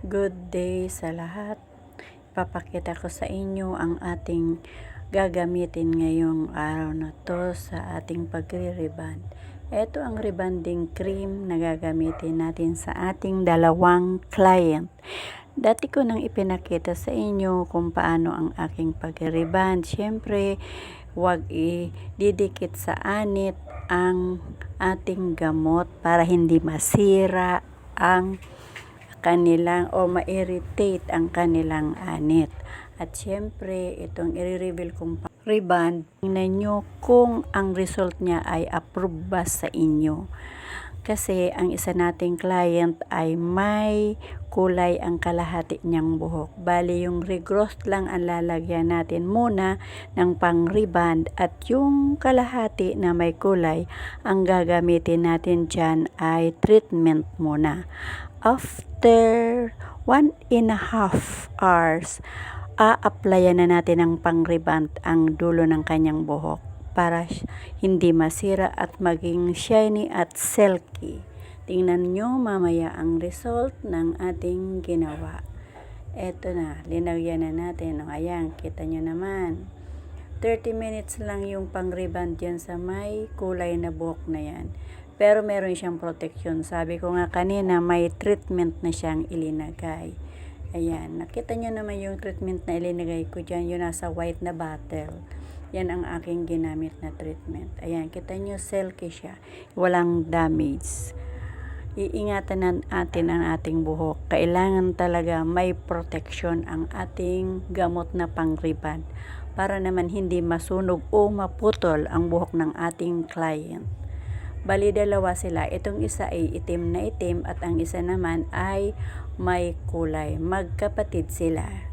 Good day sa lahat. Ipapakita ko sa inyo ang ating gagamitin ngayong araw na to sa ating pagre-reband. Ito ang rebanding cream na gagamitin natin sa ating dalawang client. Dati ko nang ipinakita sa inyo kung paano ang aking pagre-reband. Siyempre, huwag i-didikit sa anit ang ating gamot para hindi masira ang kanilang o ma-irritate ang kanilang anit. At syempre, itong i-reveal kong reband, tingnan nyo kung ang result niya ay approve ba sa inyo. Kasi ang isa nating client ay may kulay ang kalahati niyang buhok. Bali yung regrowth lang ang lalagyan natin muna ng pang reband at yung kalahati na may kulay ang gagamitin natin dyan ay treatment muna. After one and a half hours, a-applyan na natin ng pang reband ang dulo ng kanyang buhok para hindi masira at maging shiny at silky. Tingnan nyo mamaya ang result ng ating ginawa. Eto na, linagyan na natin. O, ayan, kita nyo naman. 30 minutes lang yung pang-reband yan sa may kulay na buhok na yan. Pero meron siyang protection. Sabi ko nga kanina, may treatment na siyang ilinagay. Ayan, nakita nyo naman yung treatment na ilinagay ko dyan, yung nasa white na bottle. Yan ang aking ginamit na treatment. Ayan, kita nyo, silky siya. Walang damage. Iingatan natin ang ating buhok. Kailangan talaga may protection ang ating gamot na pang-reband para naman hindi masunog o maputol ang buhok ng ating client. Bali dalawa sila. Itong isa ay itim na itim at ang isa naman ay may kulay. Magkapatid sila.